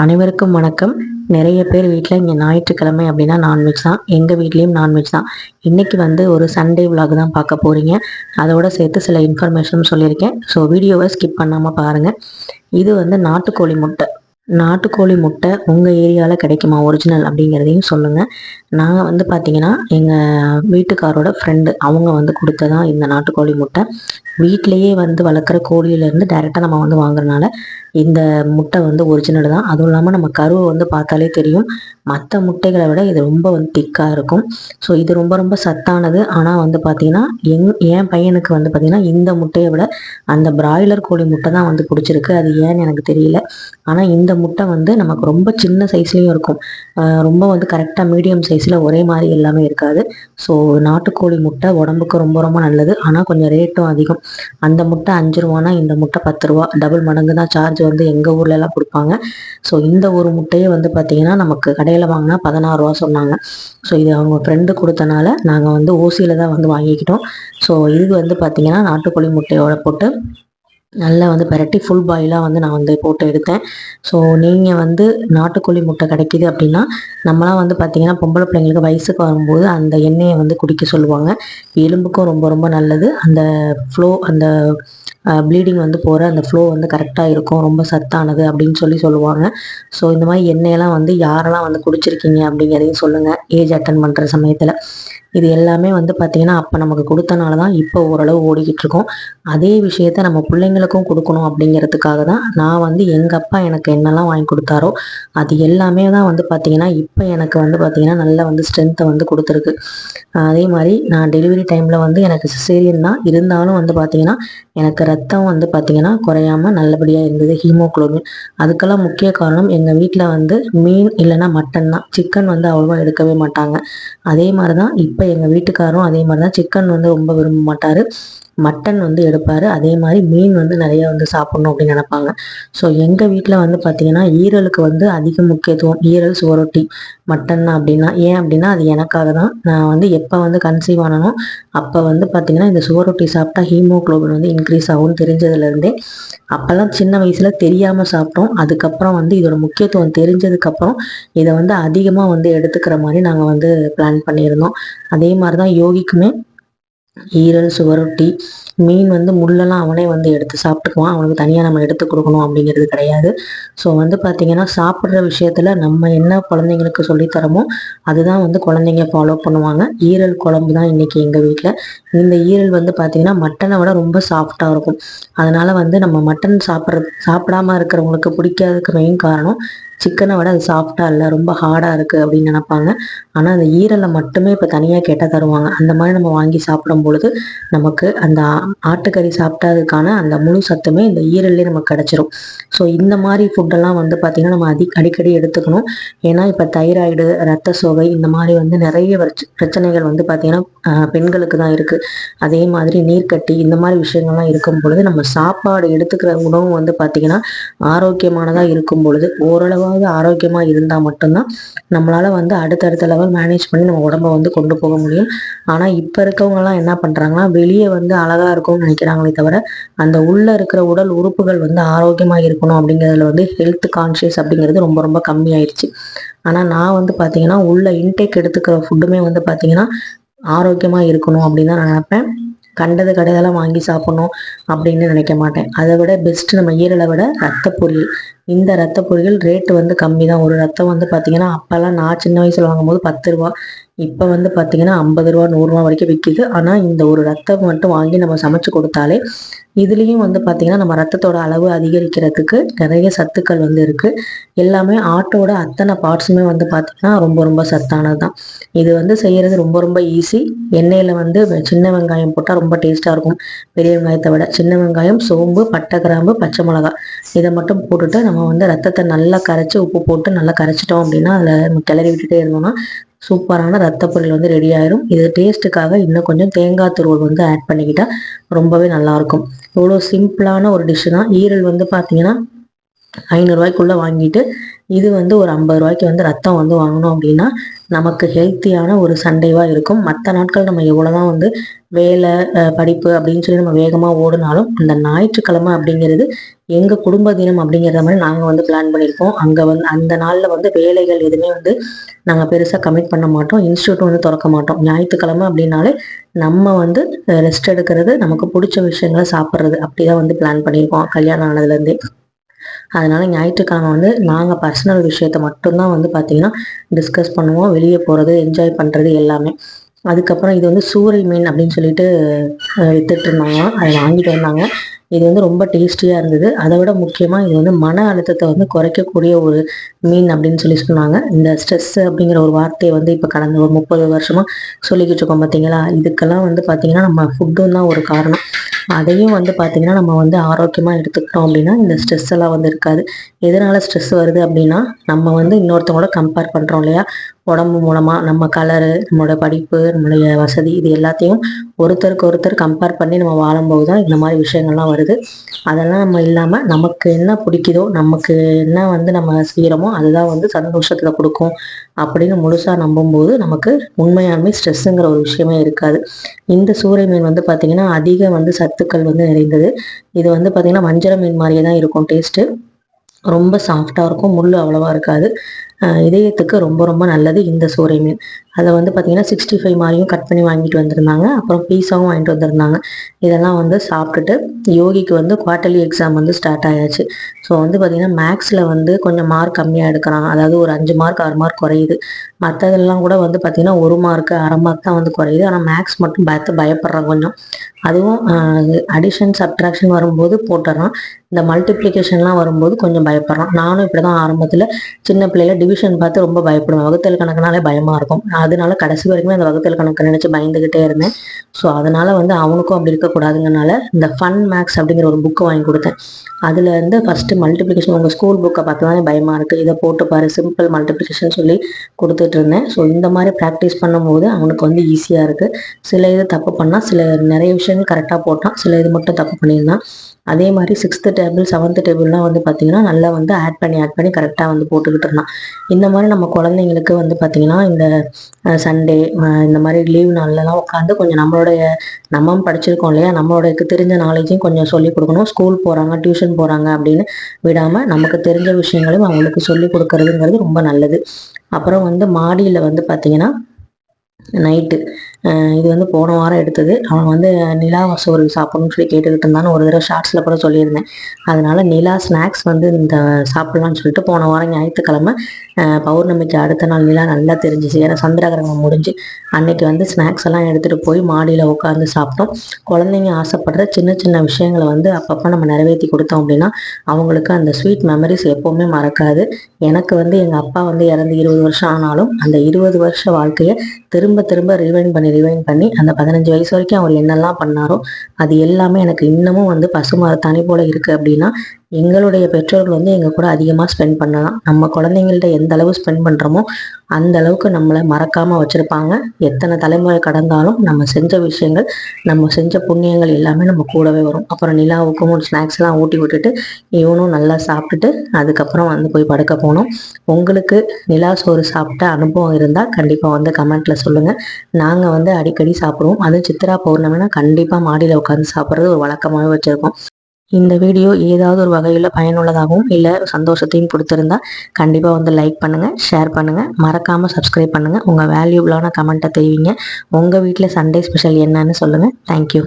அனைவருக்கும் வணக்கம். நிறைய பேர் வீட்டில் இங்கே ஞாயிற்றுக்கிழமை அப்படின்னா நான்வெஜ் தான். எங்கள் வீட்லேயும் நான்வெஜ் தான். இன்றைக்கி வந்து ஒரு சண்டே விலாக் தான் பார்க்க போகிறீங்க அதோட சேர்த்து சில இன்ஃபர்மேஷனும் சொல்லியிருக்கேன். ஸோ வீடியோவை ஸ்கிப் பண்ணாமல் பாருங்கள் இது வந்து நாட்டுக்கோழி முட்டை. நாட்டுக்கோழி முட்டை உங்கள் ஏரியாவில் கிடைக்குமா? ஒரிஜினல் அப்படிங்கிறதையும் சொல்லுங்கள் நான் வந்து பார்த்தீங்கன்னா எங்கள் வீட்டுக்காரோட ஃப்ரெண்டு அவங்க வந்து கொடுத்ததான் இந்த நாட்டுக்கோழி முட்டை. வீட்டிலையே வந்து வளர்க்குற கோழியிலேருந்து டைரெக்டாக நம்ம வந்து வாங்குறதுனால இந்த முட்டை வந்து ஒரிஜினல் தான். அதுவும் இல்லாமல் நம்ம கருவை வந்து பார்த்தாலே தெரியும். மற்ற முட்டைகளை விட இது ரொம்ப வந்து திக்காக இருக்கும். ஸோ இது ரொம்ப ரொம்ப சத்தானது. ஆனால் வந்து பார்த்தீங்கன்னா எங் என் பையனுக்கு வந்து பார்த்தீங்கன்னா இந்த முட்டையை விட அந்த பிராய்லர் கோழி முட்டை தான் வந்து பிடிச்சிருக்கு. அது ஏன்னு எனக்கு தெரியல. ஆனால் இந்த முட்டை வந்து நமக்கு ரொம்ப சின்ன சைஸ்லேயும் இருக்கும். ரொம்ப வந்து கரெக்டாக மீடியம் சைஸில் ஒரே மாதிரி எல்லாமே இருக்காது. ஸோ நாட்டுக்கோழி முட்டை உடம்புக்கு ரொம்ப ரொம்ப நல்லது. ஆனால் கொஞ்சம் ரேட்டும் அதிகம். அந்த முட்டை அஞ்சு ரூபானா இந்த முட்டை பத்து ரூபா. டபுள் மடங்கு தான் சார்ஜ் வந்து எங்கள் ஊர்ல எல்லாம் கொடுப்பாங்க. ஸோ இந்த ஒரு முட்டையை வந்து பார்த்தீங்கன்னா நமக்கு கடையில் வாங்கினா பதினாறு ரூபா சொன்னாங்க. ஸோ இது அவங்க ஃப்ரெண்டு கொடுத்தனால நாங்கள் வந்து ஓசியில் தான் வந்து வாங்கிக்கிட்டோம். ஸோ இது வந்து பார்த்தீங்கன்னா நாட்டுக்கோழி முட்டையோட போட்டு நல்லா வந்து பரட்டி ஃபுல் பாயிலாக வந்து நான் வந்து போட்டு எடுத்தேன். ஸோ நீங்கள் வந்து நாட்டுக்கோழி முட்டை கிடைக்கிது அப்படின்னா நம்மளாம் வந்து பார்த்திங்கன்னா பொம்பளை பிள்ளைங்களுக்கு வயசுக்கு வரும்போது அந்த எண்ணெயை வந்து குடிக்க சொல்லுவாங்க. எலும்புக்கும் ரொம்ப ரொம்ப நல்லது. அந்த ஃப்ளோ அந்த ப்ளீடிங் வந்து போகிற அந்த ஃப்ளோ வந்து கரெக்டாக இருக்கும். ரொம்ப சத்தானது அப்படின்னு சொல்லி சொல்லுவாங்க. ஸோ இந்த மாதிரி எண்ணெயெல்லாம் வந்து யாரெல்லாம் வந்து குடிச்சிருக்கீங்க அப்படிங்கிறதையும் சொல்லுங்கள் ஏஜ் அட்டன் பண்ணுற சமயத்தில். இது எல்லாமே வந்து பார்த்தீங்கன்னா அப்போ நமக்கு கொடுத்தனால தான் இப்போ ஓரளவு ஓடிக்கிட்டு இருக்கோம் அதே விஷயத்த நம்ம பிள்ளைங்களுக்கும் கொடுக்கணும் அப்படிங்கிறதுக்காக தான் நான் வந்து எங்கள் அப்பா எனக்கு என்னெல்லாம் வாங்கி கொடுத்தாரோ அது எல்லாமே தான் வந்து பார்த்தீங்கன்னா இப்போ எனக்கு வந்து பார்த்தீங்கன்னா நல்லா வந்து ஸ்ட்ரென்த்தை வந்து கொடுத்துருக்கு. அதே மாதிரி நான் டெலிவரி டைமில் வந்து எனக்கு சிசேரியன் தான். இருந்தாலும் வந்து பார்த்தீங்கன்னா எனக்கு ரத்தம் வந்து பார்த்தீங்கன்னா குறையாம நல்லபடியாக இருந்தது ஹீமோகுளோபின். அதுக்கெல்லாம் முக்கிய காரணம் எங்கள் வீட்டில் வந்து மீன் இல்லைன்னா மட்டன் தான். சிக்கன் வந்து அவ்வளோவா எடுக்கவே மாட்டாங்க. அதே மாதிரி தான் இப்போ எங்கள் வீட்டுக்காரரும் அதே மாதிரி தான் சிக்கன் வந்து ரொம்ப விரும்ப மாட்டார். மட்டன் வந்து எடுப்பார். அதே மாதிரி மீன் வந்து நிறைய வந்து சாப்பிட்ணும் அப்படின்னு நினைப்பாங்க. ஸோ எங்கள் வீட்டில் வந்து பார்த்தீங்கன்னா ஈரலுக்கு வந்து அதிக முக்கியத்துவம் ஈரல் சுவரொட்டி மட்டன் அப்படின்னா ஏன் அப்படின்னா அது எனக்காக தான் நான் வந்து எப்போ வந்து கன்சீவ் ஆனனோ அப்போ வந்து பார்த்தீங்கன்னா இந்த சுவரொட்டி சாப்பிட்டா ஹீமோகுளோபின் வந்து இன்க்ரீஸ் ஆகும்னு தெரிஞ்சதுலேருந்தே அப்போல்லாம் சின்ன வயசில் தெரியாமல் சாப்பிட்டோம். அதுக்கப்புறம் வந்து இதோட முக்கியத்துவம் தெரிஞ்சதுக்கப்புறம் இதை வந்து அதிகமாக வந்து எடுத்துக்கிற மாதிரி நாங்கள் வந்து பிளான் பண்ணியிருந்தோம். அதே மாதிரி தான் யோகிக்குமே ஈரல் சுவரொட்டி மீன் வந்து முள்ளெல்லாம் அவனே வந்து எடுத்து சாப்பிட்டுக்குவான். அவனுக்கு தனியாக நம்ம எடுத்து கொடுக்கணும் அப்படிங்கிறது கிடையாது. ஸோ வந்து பார்த்தீங்கன்னா சாப்பிட்ற விஷயத்துல நம்ம என்ன குழந்தைங்களுக்கு சொல்லித்தரமோ அதுதான் வந்து குழந்தைங்க ஃபாலோ பண்ணுவாங்க. ஈரல் குழம்பு தான் இன்னைக்கு எங்கள் வீட்டில் இந்த ஈரல் வந்து பார்த்தீங்கன்னா மட்டனை விட ரொம்ப சாஃப்டாக இருக்கும். அதனால் வந்து நம்ம மட்டன் சாப்பிட்ற சாப்பிடாம இருக்கிறவங்களுக்கு பிடிக்காததுக்கு மெயின் காரணம் சிக்கனை விட அது சாஃப்டாக இல்லை ரொம்ப ஹார்டாக இருக்குது அப்படின்னு நினைப்பாங்க. ஆனால் அந்த ஈரலை மட்டுமே இப்போ தனியாக கேட்டால் தருவாங்க. அந்த மாதிரி நம்ம வாங்கி சாப்பிடும் பொழுது நமக்கு அந்த ஆ- ஆட்டுக்கறி சாப்பிட்டதுக்கான அந்த முழு சத்துமே இந்த ஈரல்லே நமக்கு கிடச்சிரும். ஸோ இந்த மாதிரி ஃபுட்டெல்லாம் வந்து பார்த்திங்கன்னா நம்ம அதி அடிக்கடி எடுத்துக்கணும். ஏன்னா இப்போ தைராய்டு ரத்த சோகை இந்த மாதிரி வந்து நிறைய பிரச்ச- பிரச்சனைகள் வந்து பார்த்திங்கன்னா பெண்களுக்கு தான் இருக்குது அதே மாதிரி நீர்க்கட்டி இந்த மாதிரி விஷயங்கள்லாம் இருக்கும் பொழுது நம்ம சாப்பாடு எடுத்துக்கிற உணவு வந்து பார்த்திங்கன்னா ஆரோக்கியமானதாக இருக்கும் பொழுது ஓரளவாவது ஆரோக்கியமாக இருந்தால் மட்டும்தான் நம்மளால் வந்து அடுத்தடுத்த லெவல் மேனேஜ் பண்ணி நம்ம உடம்ப வந்து கொண்டு போக முடியும். ஆனால் இப்போ இருக்கவங்கலாம் என்ன பண்ணுறாங்கன்னா வெளியே வந்து அழகாக இருக்கும்னு நினைக்கிறாங்களே தவிர அந்த உள்ளே இருக்கிற உடல் உறுப்புகள் வந்து ஆரோக்கியமாக இருக்கணும் அப்படிங்கிறதுல வந்து ஹெல்த் கான்ஷியஸ் அப்படிங்கிறது ரொம்ப ரொம்ப கம்மியாயிருச்சு. ஆனால் நான் வந்து பார்த்தீங்கன்னா உள்ள இன்டேக் எடுத்துக்கிற ஃபுட்டுமே வந்து பார்த்தீங்கன்னா ஆரோக்கியமாக இருக்கணும் அப்படின்னு தான் நான் நினைப்பேன். கண்டது கடையெல்லாம் வாங்கி சாப்பிடணும் அப்படின்னு நினைக்க மாட்டேன். அதை விட பெஸ்ட் நம்ம ஈரலை விட ரத்த பொரியல். இந்த ரத்த பொரியல் ரேட்டு வந்து கம்மி தான் ஒரு ரத்தம் வந்து பார்த்தீங்கன்னா அப்போல்லாம் நான் சின்ன வயசில் வாங்கும்போது பத்து ரூபா இப்போ வந்து பார்த்தீங்கன்னா ஐம்பது ரூபா நூறுரூவா வரைக்கும் விற்கிது ஆனால் இந்த ஒரு ரத்தம் மட்டும் வாங்கி நம்ம சமைச்சு கொடுத்தாலே இதுலேயும் வந்து பார்த்தீங்கன்னா நம்ம ரத்தத்தோட அளவு அதிகரிக்கிறதுக்கு நிறைய சத்துக்கள் வந்து இருக்குது எல்லாமே ஆட்டோட அத்தனை பார்ட்ஸுமே வந்து பார்த்திங்கன்னா ரொம்ப ரொம்ப சத்தானது தான் இது வந்து செய்கிறது ரொம்ப ரொம்ப ஈஸி எண்ணெயில் வந்து சின்ன வெங்காயம் போட்டால் ரொம்ப டேஸ்ட்டாக இருக்கும். பெரிய வெங்காயத்தை விட சின்ன வெங்காயம் சோம்பு பட்டை கிராம்பு பச்சை மிளகாய் இதை மட்டும் போட்டுட்டு நம்ம வந்து ரத்தத்தை நல்லா கரைச்சி உப்பு போட்டு நல்லா கரைச்சிட்டோம் அப்படின்னா அதில் நம்ம கிளறி விட்டுட்டே இருந்தோம்னா சூப்பரான ரத்த பொரியல் வந்து ரெடி ஆயிரும். இது டேஸ்ட்டுக்காக இன்னும் கொஞ்சம் தேங்காய் துருவல் வந்து ஆட் பண்ணிக்கிட்டா ரொம்பவே நல்லா இருக்கும். இவ்வளோ சிம்பிளான ஒரு டிஷ்ஷு தான். ஈரல் வந்து பார்த்தீங்கன்னா ஐநூறுரூவாய்க்குள்ளே வாங்கிட்டு இது வந்து ஒரு ஐம்பது ரூபாய்க்கு வந்து ரத்தம் வந்து வாங்கினோம் அப்படின்னா நமக்கு ஹெல்த்தியான ஒரு சண்டேவாக இருக்கும். மற்ற நாட்கள் நம்ம எவ்வளோதான் வந்து வேலை படிப்பு அப்படின்னு சொல்லி நம்ம வேகமாக ஓடினாலும் அந்த ஞாயிற்றுக்கிழமை அப்படிங்கிறது எங்கள் குடும்ப தினம் அப்படிங்கிறத மாதிரி நாங்கள் வந்து பிளான் பண்ணியிருக்கோம். அங்கே வந்து அந்த நாளில் வந்து வேலைகள் எதுவுமே வந்து நாங்கள் பெருசாக கமிட் பண்ண மாட்டோம். இன்ஸ்டியூட் வந்து திறக்க மாட்டோம். ஞாயிற்றுக்கிழமை அப்படின்னாலே நம்ம வந்து ரெஸ்ட் எடுக்கிறது நமக்கு பிடிச்ச விஷயங்களை சாப்பிட்றது அப்படி தான் வந்து பிளான் பண்ணியிருக்கோம். கல்யாணம் ஆனதுலேருந்தே அதனால் ஞாயிற்றுக்கிழமை வந்து நாங்கள் பர்சனல் விஷயத்த மட்டும்தான் வந்து பார்த்தீங்கன்னா டிஸ்கஸ் பண்ணுவோம். வெளியே போகிறது என்ஜாய் பண்ணுறது எல்லாமே. அதுக்கப்புறம் இது வந்து சூறை மீன் அப்படின்னு சொல்லிட்டு வித்துட்டு இருந்தாங்க. அதை வாங்கிட்டு வந்தாங்க. இது வந்து ரொம்ப டேஸ்டியாக இருந்தது. அதை விட முக்கியமாக இது வந்து மன அழுத்தத்தை வந்து குறைக்கக்கூடிய ஒரு மீன் அப்படின்னு சொல்லி சொன்னாங்க. இந்த ஸ்ட்ரெஸ் அப்படிங்கிற ஒரு வார்த்தையை வந்து இப்போ கடந்த ஒரு முப்பது வருஷமாக சொல்லிக்கிட்டு இருக்கோம் பார்த்தீங்களா இதுக்கெல்லாம் வந்து பார்த்தீங்கன்னா நம்ம ஃபுட்டும் தான் ஒரு காரணம். அதையும் வந்து பார்த்திங்கன்னா நம்ம வந்து ஆரோக்கியமாக எடுத்துக்கிட்டோம் அப்படின்னா இந்த ஸ்ட்ரெஸ் எல்லாம் வந்து இருக்காது. எதனால் ஸ்ட்ரெஸ் வருது அப்படின்னா நம்ம வந்து இன்னொருத்தவங்களோட கம்பேர் பண்ணுறோம் இல்லையா? உடம்பு மூலமாக நம்ம கலரு நம்மளோட படிப்பு நம்மளுடைய வசதி இது எல்லாத்தையும் ஒருத்தருக்கு ஒருத்தர் கம்பேர் பண்ணி நம்ம வாழும்போது தான் இந்த மாதிரி விஷயங்கள்லாம் வருது. அதெல்லாம் நம்ம இல்லாமல் நமக்கு என்ன பிடிக்குதோ நமக்கு என்ன வந்து நம்ம செய்கிறோமோ அதுதான் வந்து சந்தோஷத்தில் கொடுக்கும் அப்படின்னு முழுசாக நம்பும்போது நமக்கு உண்மையாலுமே ஸ்ட்ரெஸ்ஸுங்கிற ஒரு விஷயமே இருக்காது. இந்த சூறை மீன் வந்து பார்த்திங்கன்னா அதிக வந்து சத்துக்கள் வந்து நிறைந்தது. இது வந்து பார்த்திங்கன்னா வஞ்சர மீன் மாதிரியே தான் இருக்கும். டேஸ்ட்டு ரொம்ப சாஃப்டாக இருக்கும். முள் அவ்வளோவா இருக்காது. இதயத்துக்கு ரொம்ப ரொம்ப நல்லது இந்த சூறை மீன். அதை வந்து பார்த்திங்கன்னா சிக்ஸ்டி ஃபைவ் மாதிரியும் கட் பண்ணி வாங்கிட்டு வந்திருந்தாங்க. அப்புறம் பீஸாவும் வாங்கிட்டு வந்திருந்தாங்க. இதெல்லாம் வந்து சாப்பிட்டுட்டு யோகிக்கு வந்து குவார்ட்டர்லி எக்ஸாம் வந்து ஸ்டார்ட் ஆயாச்சு. ஸோ வந்து பார்த்திங்கன்னா மேக்ஸில் வந்து கொஞ்சம் மார்க் கம்மியாக எடுக்கிறாங்க. அதாவது ஒரு அஞ்சு மார்க் ஆறு மார்க் குறையுது. மற்றதெல்லாம் கூட வந்து பார்த்திங்கன்னா ஒரு மார்க்கு அரை மார்க் தான் வந்து குறையுது. ஆனால் மேக்ஸ் மட்டும் பயத்து பயப்படுறாங்க கொஞ்சம். அதுவும் அடிஷன் சப்ட்ராக்ஷன் வரும்போது போட்டுறான் இந்த மல்டிப்ளிகேஷன்லாம் வரும்போது கொஞ்சம் பயப்படுறான். நானும் இப்படி தான் ஆரம்பத்தில் சின்ன பிள்ளையில டிவிஷன் பார்த்து ரொம்ப பயப்படுவேன். வகுத்தல் கணக்குனாலே பயமாக இருக்கும். அதனால கடைசி வரைக்குமே அந்த வகுத்தல் கணக்கு நினச்சி பயந்துக்கிட்டே இருந்தேன். ஸோ அதனால வந்து அவனுக்கும் அப்படி இருக்கக்கூடாதுங்கனால இந்த ஃபன் மேக்ஸ் அப்படிங்கிற ஒரு புக்கை வாங்கி கொடுத்தேன். அதில் இருந்து ஃபஸ்ட்டு மல்டிப்ளிகேஷன் உங்கள் ஸ்கூல் புக்கை பார்த்து தானே பயமாக இருக்குது இதை போட்டு பாரு சிம்பிள் மல்டிப்ளிகேஷன் சொல்லி கொடுத்துட்டு இருந்தேன். ஸோ இந்த மாதிரி ப்ராக்டிஸ் பண்ணும்போது அவனுக்கு வந்து ஈஸியாக இருக்குது சில இது தப்பு பண்ணால் சில நிறைய விஷயங்கள் கரெக்டாக போட்டான். சில இது மட்டும் தப்பு பண்ணியிருந்தான். அதே மாதிரி சிக்ஸ்த்து டேபிள் செவன்த்து டேபிள்லாம் வந்து பார்த்திங்கன்னா நல்லா வந்து ஆட் பண்ணி ஆட் பண்ணி கரெக்டாக வந்து போட்டுக்கிட்டு இருந்தான். இந்த மாதிரி நம்ம குழந்தைங்களுக்கு வந்து பார்த்திங்கன்னா இந்த சண்டே இந்த மாதிரி லீவ் நாள்லலாம் உட்காந்து கொஞ்சம் நம்மளுடைய நம்ம படிச்சிருக்கோம் இல்லையா? நம்மளோட தெரிஞ்ச நாலேஜையும் கொஞ்சம் சொல்லி கொடுக்கணும். ஸ்கூல் போகிறாங்க டியூஷன் போகிறாங்க அப்படின்னு விடாமல் நமக்கு தெரிஞ்ச விஷயங்களையும் அவங்களுக்கு சொல்லி கொடுக்கறதுங்கிறது ரொம்ப நல்லது. அப்புறம் வந்து மாடியில் வந்து பார்த்திங்கன்னா நைட்டு இது வந்து போன வாரம் எடுத்தது. அவன் வந்து நிலா சோறு சாப்பிடணும்னு சொல்லி கேட்டுக்கிட்டு இருந்தான்னு ஒரு தடவை ஷார்ட்ஸில் கூட சொல்லியிருந்தேன். அதனால நிலா ஸ்நாக்ஸ் வந்து இந்த சாப்பிட்லான்னு சொல்லிட்டு போன வாரம் ஞாயிற்றுக்கிழமை பௌர்ணமிக்கு அடுத்த நாள் நிலா நல்லா தெரிஞ்சிச்சு. ஏன்னா சந்திரகிரகணம் முடிஞ்சு அன்னைக்கு வந்து ஸ்நாக்ஸ் எல்லாம் எடுத்துகிட்டு போய் மாடியில் உட்காந்து சாப்பிட்டோம். குழந்தைங்க ஆசைப்படுற சின்ன சின்ன விஷயங்களை வந்து அப்பப்போ நம்ம நிறைவேற்றி கொடுத்தோம் அப்படின்னா அவங்களுக்கு அந்த ஸ்வீட் மெமரிஸ் எப்போவுமே மறக்காது. எனக்கு வந்து எங்கள் அப்பா வந்து இறந்து இருபது வருஷம் ஆனாலும் அந்த இருபது வருஷ வாழ்க்கையை திரும்ப திரும்ப ரிவைன் பண்ணி ரிவைன் பண்ணி அந்த பதினஞ்சு வயசு வரைக்கும் அவர் என்னெல்லாம் பண்ணாரோ அது எல்லாமே எனக்கு இன்னமும் வந்து பசுமாறு தனி போல இருக்குது அப்படின்னா எங்களுடைய பெற்றோர்கள் வந்து எங்கள் கூட அதிகமாக ஸ்பெண்ட் பண்ணலாம். நம்ம குழந்தைங்கள்ட்ட எந்த அளவு ஸ்பெண்ட் பண்ணுறோமோ அந்த அளவுக்கு நம்மளை மறக்காமல் வச்சுருப்பாங்க. எத்தனை தலைமுறை கடந்தாலும் நம்ம செஞ்ச விஷயங்கள் நம்ம செஞ்ச புண்ணியங்கள் எல்லாமே நம்ம கூடவே வரும். அப்புறம் நிலாவுக்கும் ஒரு ஸ்நாக்ஸ்லாம் ஊட்டி விட்டுட்டு இவனும் நல்லா சாப்பிட்டுட்டு அதுக்கப்புறம் வந்து போய் படுக்க போனோம் உங்களுக்கு நிலா சோறு சாப்பிட்ட அனுபவம் இருந்தால் கண்டிப்பாக வந்து கமெண்ட்டில் சொல்லுங்கள் நாங்கள் வந்து அடிக்கடி சாப்பிடுவோம். அதுவும் சித்ரா பௌர்ணமினா கண்டிப்பாக மாடியில் உட்காந்து சாப்பிட்றது ஒரு வழக்கமாகவே வச்சுருக்கோம். இந்த வீடியோ ஏதாவது ஒரு வகையில் பயனுள்ளதாகவும் இல்லை சந்தோஷத்தையும் கொடுத்துருந்தா கண்டிப்பாக வந்து லைக் பண்ணுங்கள் ஷேர் பண்ணுங்கள் மறக்காமல் சப்ஸ்கிரைப் பண்ணுங்கள் உங்கள் வேல்யூபிளான கமெண்ட்டை தெரிவிங்க. உங்கள் வீட்டில் சண்டே ஸ்பெஷல் என்னன்னு சொல்லுங்கள் தேங்க்யூ